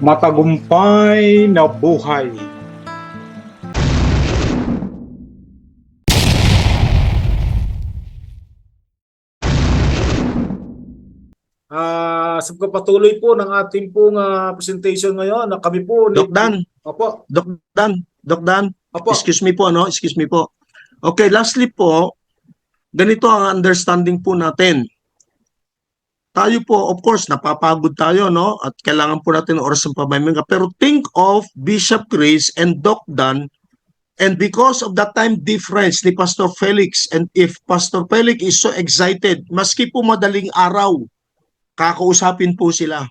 matagumpay na buhay. Ah, sa pagpatuloy po ng ating pong ah, presentation ngayon, na kami po ni Doc Dan, Opo, Doc Dan, Doc Dan, opo. excuse me po, no? Excuse me po. Okay, lastly po, ganito ang understanding po natin. Tayo po, of course, napapagod tayo, no? At kailangan po natin ng oras ng pamaminga. Pero think of Bishop Chris and Doc Dan And because of that time difference ni Pastor Felix and if Pastor Felix is so excited, maski po madaling araw, kakausapin po sila.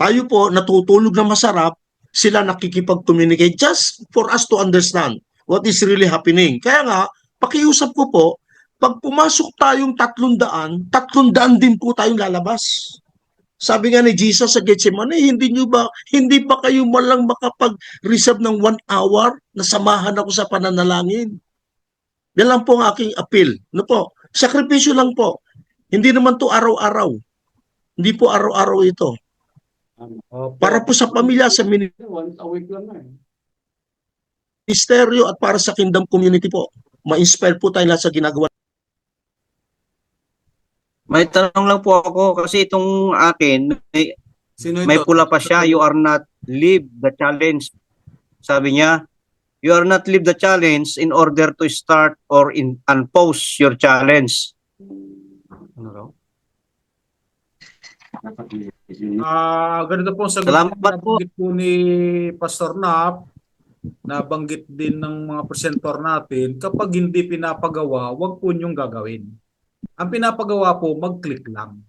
Tayo po natutulog na masarap, sila nakikipag-communicate just for us to understand what is really happening. Kaya nga, pakiusap ko po, pag pumasok tayong tatlong daan, tatlong daan din po tayong lalabas. Sabi nga ni Jesus sa Gethsemane, hindi nyo ba, hindi ba kayo malang makapag-reserve ng one hour na samahan ako sa pananalangin? Yan lang po ang aking appeal. Ano po? Sakripisyo lang po. Hindi naman to araw-araw. Hindi po araw-araw ito. Para po sa pamilya, sa ministeryo at para sa kingdom community po. Ma-inspire po tayo lahat sa ginagawa. May tanong lang po ako kasi itong akin, may, Sino may pula pa siya, you are not live the challenge. Sabi niya, you are not live the challenge in order to start or in unpose your challenge. Ano raw? Ah, ganito po sa Salamat po. po ni Pastor Nap, nabanggit din ng mga presentor natin, kapag hindi pinapagawa, wag po niyong gagawin. Ang pinapagawa po, mag-click lang.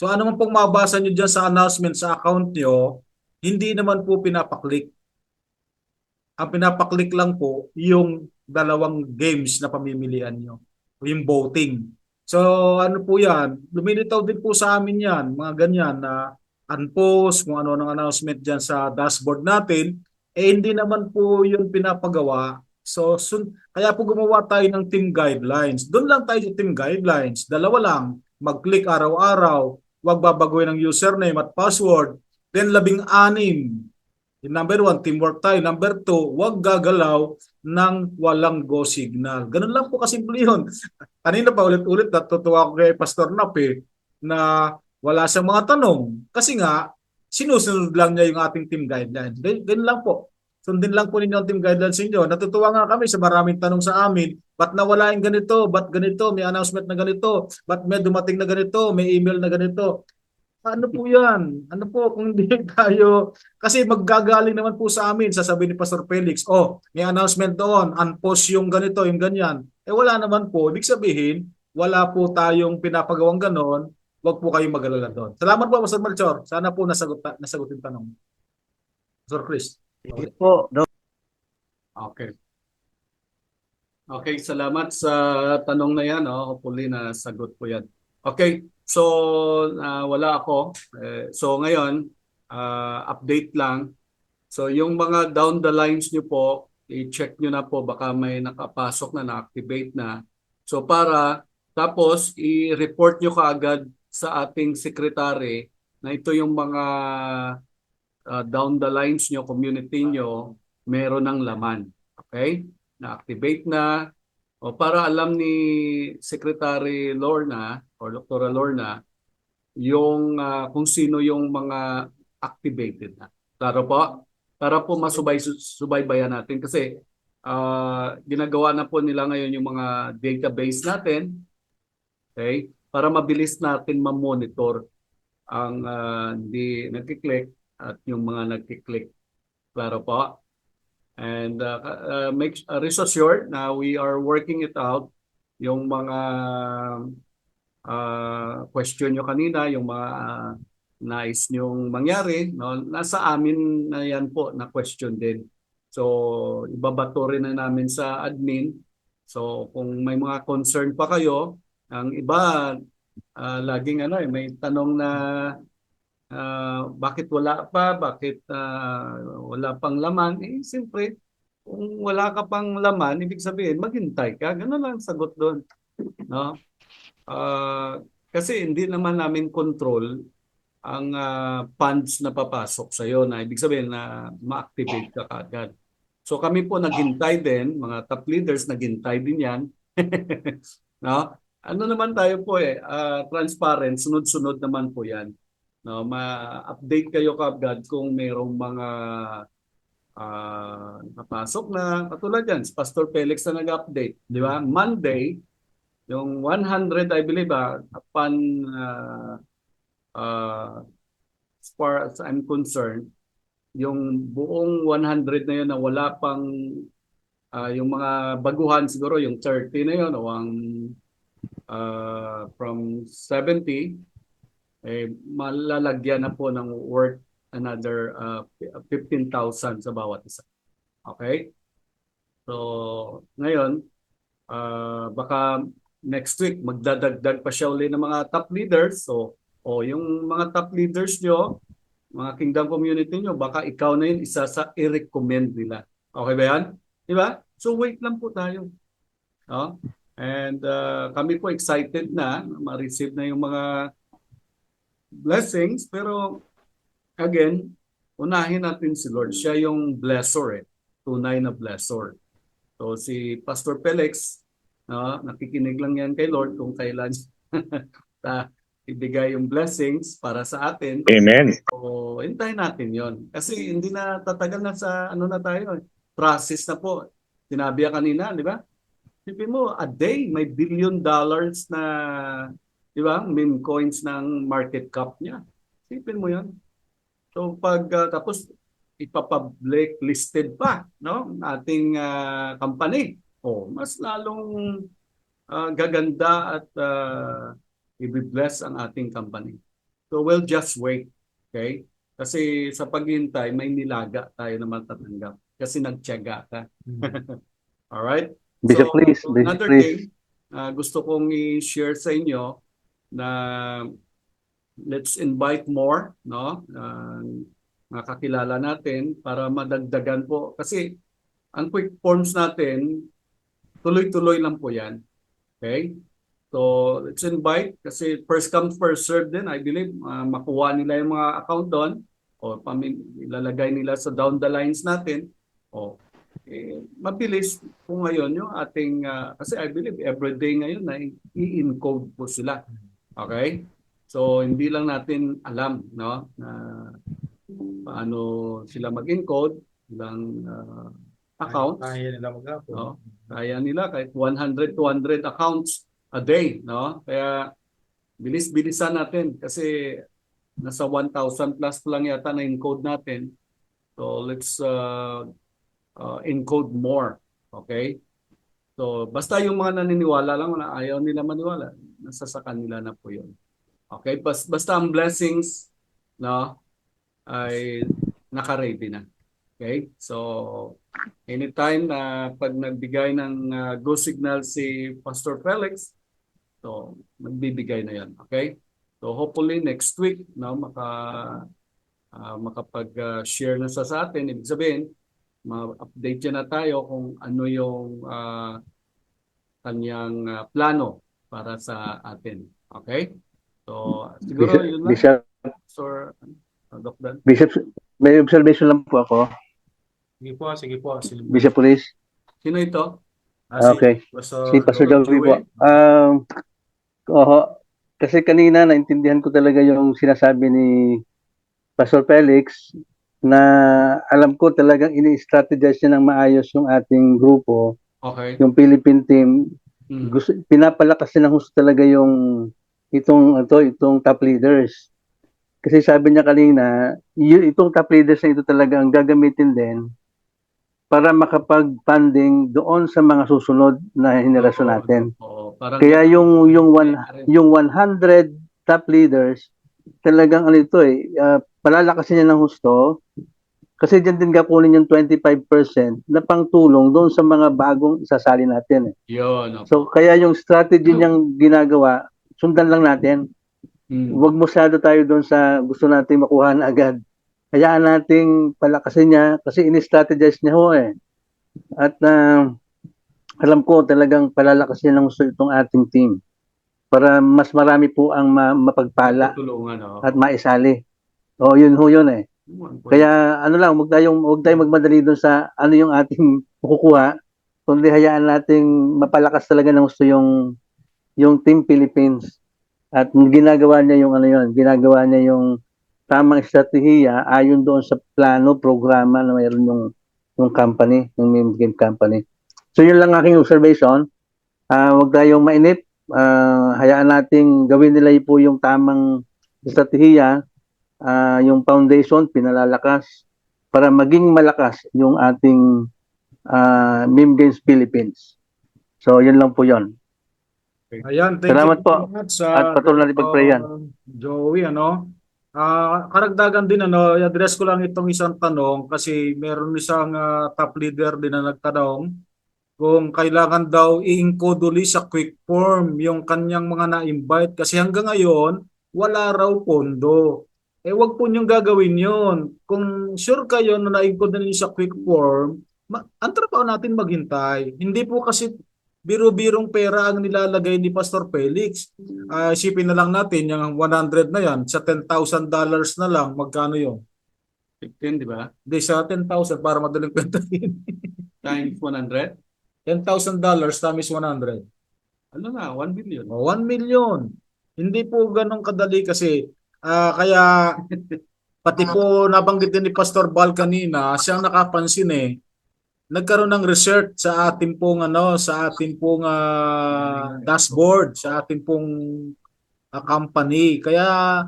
So ano man pong mabasa niyo dyan sa announcement sa account niyo, hindi naman po pinapaklik. Ang pinapaklik lang po, yung dalawang games na pamimilian niyo, yung voting. So ano po yan, lumilitaw din po sa amin yan, mga ganyan na unpost, kung ano ng announcement dyan sa dashboard natin, eh hindi naman po yun pinapagawa. So sun kaya po gumawa tayo ng team guidelines. Doon lang tayo sa team guidelines. Dalawa lang, mag-click araw-araw, huwag babaguhin ang username at password, then labing anim. Yung number one, teamwork tayo. Number two, huwag gagalaw ng walang go signal. Ganun lang po kasimple yun. Kanina pa ulit-ulit natutuwa ako kay Pastor Nap eh, na wala siyang mga tanong. Kasi nga, sinusunod lang niya yung ating team guidelines. Gan- Ganun lang po. Sundin lang po ninyo ang team guidelines ninyo. Natutuwa nga kami sa maraming tanong sa amin. Ba't nawala yung ganito? Ba't ganito? May announcement na ganito? Ba't may dumating na ganito? May email na ganito? Ano po yan? Ano po kung hindi tayo... Kasi maggagaling naman po sa amin, sasabihin ni Pastor Felix, oh, may announcement doon, unpost yung ganito, yung ganyan. Eh wala naman po. Ibig sabihin, wala po tayong pinapagawang ganon. Huwag po kayong mag-alala doon. Salamat po, Pastor Melchor. Sana po nasagot, yung tanong. Pastor Chris. Sige po, Doc. Okay. Okay, salamat sa tanong na yan. Oh. Hopefully na sagot po yan. Okay, so ah, wala ako. Eh, so ngayon, ah, update lang. So yung mga down the lines nyo po, i-check nyo na po baka may nakapasok na, na-activate na. So para tapos i-report nyo kaagad sa ating secretary na ito yung mga ah, down the lines nyo, community nyo, meron ng laman. Okay? Na-activate na. O para alam ni Secretary Lorna or Dr. Lorna yung ah, kung sino yung mga activated na. Klaro po? Para po masubay subaybayan natin kasi ah, ginagawa na po nila ngayon yung mga database natin. Okay? Para mabilis natin ma-monitor ang ah, hindi nagki-click at yung mga nagki-click. Klaro po? And uh, uh, make uh, rest assured na we are working it out yung mga uh, question nyo kanina, yung mga uh, nais nyong mangyari, no? nasa amin na yan po na question din. So, ibabato rin na namin sa admin. So, kung may mga concern pa kayo, ang iba, uh, laging ano eh, may tanong na ah, bakit wala pa, bakit ah, wala pang laman, eh siyempre, kung wala ka pang laman, ibig sabihin, maghintay ka. Ganun lang ang sagot doon. No? Ah, kasi hindi naman namin control ang ah, funds na papasok sa iyo na ibig sabihin na ma-activate ka kaagad. So kami po naghintay din, mga top leaders naghintay din 'yan. no? Ano naman tayo po eh, ah, transparent, sunod-sunod naman po 'yan. No, ma-update kayo kaagad kung mayroong mga ah napasok na katulad yan, si Pastor Felix na nag-update, di ba? Monday, yung 100 I believe ah, upon ah, ah, as far as I'm concerned, yung buong 100 na yun na wala pang ah, yung mga baguhan siguro yung 30 na yun o ang ah, from 70 eh malalagyan na po ng worth another uh, 15,000 sa bawat isa. Okay? So, ngayon, uh, baka next week magdadagdag pa siya uli ng mga top leaders. So, o yung mga top leaders nyo, mga kingdom community nyo, baka ikaw na yun isa sa i-recommend nila. Okay ba yan? Di ba? So, wait lang po tayo. No? And uh, kami po excited na ma-receive na yung mga blessings pero again, unahin natin si Lord. Siya yung blessor eh. Tunay na blessor. So si Pastor Felix, no, nakikinig lang yan kay Lord kung kailan ta ibigay yung blessings para sa atin. Amen. So, hintayin natin yon Kasi hindi na tatagal na sa ano na tayo. eh. Process na po. Sinabi kanina, di ba? Sipin mo, a day, may billion dollars na, di ba, meme coins ng market cap niya. Sipin mo yon So pag ah, tapos ipapublic listed pa no ng ating ah, company. Oh, mas lalong ah, gaganda at uh, i-bless ang ating company. So we'll just wait, okay? Kasi sa paghihintay may nilaga tayo na matatanggap kasi nagtiyaga ka. All right? Bishop, So, please. Bishop, another please. thing, ah, gusto kong i-share sa inyo na let's invite more, no? Uh, mga natin para madagdagan po. Kasi ang quick forms natin, tuloy-tuloy lang po yan. Okay? So, let's invite kasi first come, first serve din, I believe. ah, makuha nila yung mga account doon o ilalagay nila sa down the lines natin. O, eh, mabilis po ngayon yung ating, ah, kasi I believe everyday ngayon na i-encode po sila. Okay? So, hindi lang natin alam, no? Na paano sila mag-encode, ilang ah, account. Kaya nila maghapon. No? Kaya nila kahit 100, 200 accounts a day, no? Kaya bilis-bilisan natin kasi nasa 1,000 plus lang yata na encode natin. So let's uh, uh, encode more. Okay? So basta yung mga naniniwala lang na ayaw nila maniwala, nasa sa kanila na po yun. Okay? Bas, basta ang blessings no, ay naka-ready na. Okay? So anytime na pag nagbigay ng uh, go signal si Pastor Felix, so magbibigay na 'yan, okay? So hopefully next week no maka ah, makapag-share na sa, sa atin, ibig sabihin ma-update na tayo kung ano yung ah, kanyang ah, plano para sa atin. Okay? So siguro Bishop, yun lang. Bishop, Pastor uh, Doc Dan. Bishop, may observation lang po ako. Sige po, sige po. Sige po. Bishop Police. Sino ito? Ah, si Okay. Pastor Si Pastor. Joey po. Um, oho, kasi kanina naintindihan ko talaga yung sinasabi ni Pastor Felix na alam ko talagang ini-strategize niya ng maayos yung ating grupo, Okay. yung Philippine team. Mm. Gusto, pinapalakas ng gusto talaga yung itong ito, itong top leaders. Kasi sabi niya kanina, itong top leaders na ito talaga ang gagamitin din para makapag-funding doon sa mga susunod na henerasyon natin. Oo, parang Kaya yung yung one, yung 100 top leaders talagang ano ito eh ah, palalakasin niya ng husto kasi diyan din gakunin yung 25% na pangtulong doon sa mga bagong isasali natin eh. Yun. So kaya yung strategy niyang ginagawa sundan lang natin. Mm. Huwag masyado tayo doon sa gusto nating makuha na agad. Hayaan nating palakasin niya kasi ini-strategize niya ho eh. At ah, alam ko talagang palalakas niya ng gusto itong ating team. para mas marami po ang ma- mapagpala Tulungan, oh. at maisali. O yun ho yun eh. Kaya ano lang, huwag tayong, huwag tayong magmadali doon sa ano yung ating kukuha, kundi hayaan nating mapalakas talaga ng gusto yung yung Team Philippines. At ginagawa niya yung ano yun, ginagawa niya yung tamang estratehiya ayon doon sa plano, programa na mayroon yung yung company, yung Meme Game Company. So yun lang aking observation. Ah, huwag tayong mainip. Ah, hayaan nating gawin nila po yung tamang estratehiya ah, yung foundation pinalalakas para maging malakas yung ating ah, Meme Games Philippines. So, yun lang po yun. Ayan, thank Salamat you po. much, At ah, patuloy natin pagprayan. uh, Joey, ano? Ah, karagdagan din ano, i-address ko lang itong isang tanong kasi meron isang ah, top leader din na nagtanong kung kailangan daw i-encode uli sa quick form yung kanyang mga na-invite kasi hanggang ngayon wala raw pondo. Eh wag po niyong gagawin yun. Kung sure kayo na na-encode na ninyo sa quick form, ang trabaho natin maghintay. Hindi po kasi biro-birong pera ang nilalagay ni Pastor Felix. Ah, isipin na lang natin yung 100 na yan sa $10,000 dollars na lang magkano yun? 15, di ba? Hindi sa 10,000 para madaling kwentahin. Times 100. $10,000 dollars times 100. Ano na, 1 billion. O, 1 million. Hindi po ganun kadali kasi ah, kaya pati po nabanggit din ni Pastor Bal kanina, siyang nakapansin eh. Nagkaroon ng research sa ating pong ano sa ating pong ah, dashboard. sa ating pong ah, company. Kaya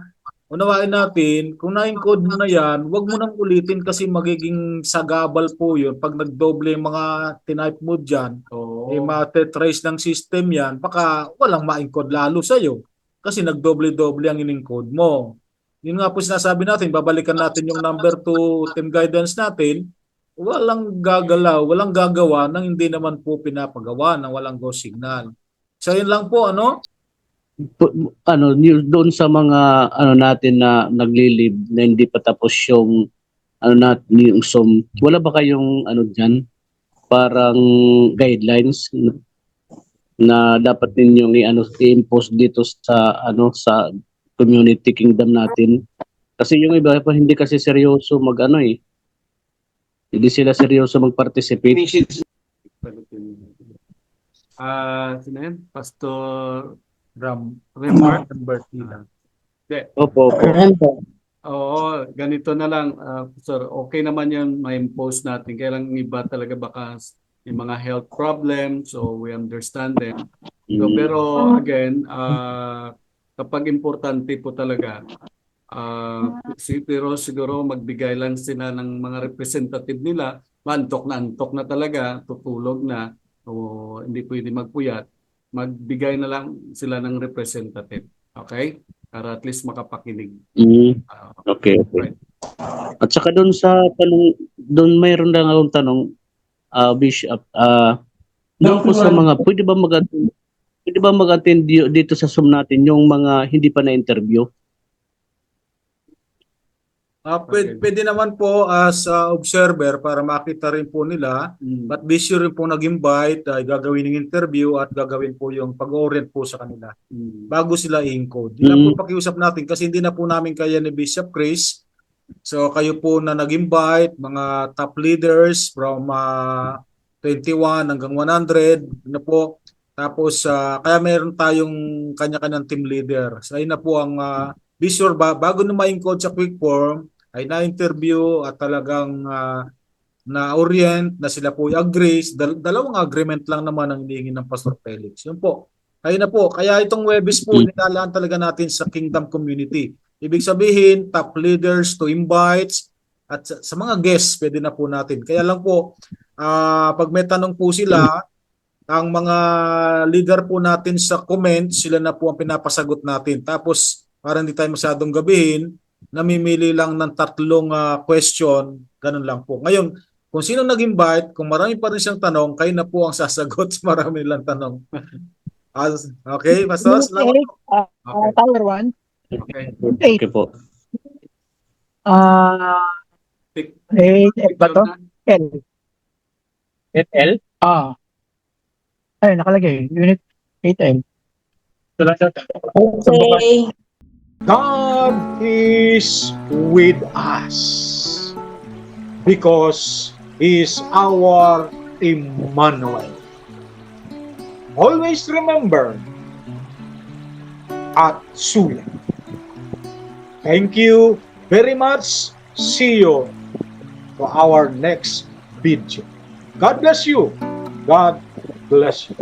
unawain natin kung na-encode mo na yan wag mo nang ulitin kasi magiging sagabal po yun pag nagdoble yung mga tinype mo dyan. Oo. eh mate-trace ng system yan baka walang ma-encode lalo sa'yo kasi nagdoble-doble ang in-encode mo. Yun nga po sinasabi natin babalikan natin yung number to team guidance natin. Walang gagalaw, walang gagawa nang hindi naman po pinapagawa ng walang go signal. So yun lang po ano? ano doon sa mga ano natin na naglilib na hindi pa tapos yung ano natin yung SOM wala ba kayong ano diyan parang guidelines na, dapat ninyong i-ano i-impose dito sa ano sa community kingdom natin kasi yung iba pa hindi kasi seryoso mag ano eh hindi sila seryoso mag-participate Ah, sino yan? Pastor Ram Remar? Bertila. opo opo Oo, ganito na lang, ah, sir. Okay naman yan, may impose natin. Kaya lang iba talaga baka may mga health problems, so we understand them. So, Mm. pero again, ah, kapag importante po talaga, ah, si, pero siguro magbigay lang sila ng mga representative nila, antok na antok na talaga, tutulog na, o hindi pwede magpuyat, magbigay na lang sila ng representative. Okay? Para at least makapakinig. Mm. Ah, Okay, okay. Right. At saka doon sa tanong, doon mayroon lang akong tanong, ah Bishop, ah doon po sa mga, pwede ba mag pwede ba mag-attend di- dito sa Zoom natin yung mga hindi pa na-interview? Ah, pwede, pwede naman po as ah, observer para makita rin po nila Mm. But be sure rin po nag-invite, ay gagawin ng interview at gagawin po yung pag-orient po sa kanila Mm. bago sila i-encode. Yun lang Mm. po pakiusap natin kasi hindi na po namin kaya ni Bishop Chris. So kayo po na nag-invite, mga top leaders from ah, 21 hanggang 100 na po. Tapos ah, kaya meron tayong kanya-kanyang team leader. So ayun na po ang ah, be sure ba, bago na ma-encode sa quick form ay na-interview at talagang ah, na-orient na sila po i-agree. Dal- dalawang agreement lang naman ang hinihingi ng Pastor Felix. Yun po. Ayun na po. Kaya itong Webis po, Mm. nilalaan talaga natin sa Kingdom Community. Ibig sabihin, top leaders to invites at sa, sa mga guests, pwede na po natin. Kaya lang po, ah, pag may tanong po sila, ang mga leader po natin sa comments, sila na po ang pinapasagot natin. Tapos, para hindi tayo masyadong gabihin, namimili lang ng tatlong ah, question, ganun lang po. Ngayon, kung sino nag-invite, kung marami pa rin siyang tanong, kayo na po ang sasagot sa marami nilang tanong. As- okay, Pastor? Po. Ah, Okay. Tower 1. Okay. Eight. Okay po. Ah, Pick, 8 pick ba to? na. L. Ah. Ay, nakalagay. Unit 8L. Okay. God is with us because He is our Emmanuel. Always remember at Sula. Thank you very much. See you to our next video. God bless you. God bless you.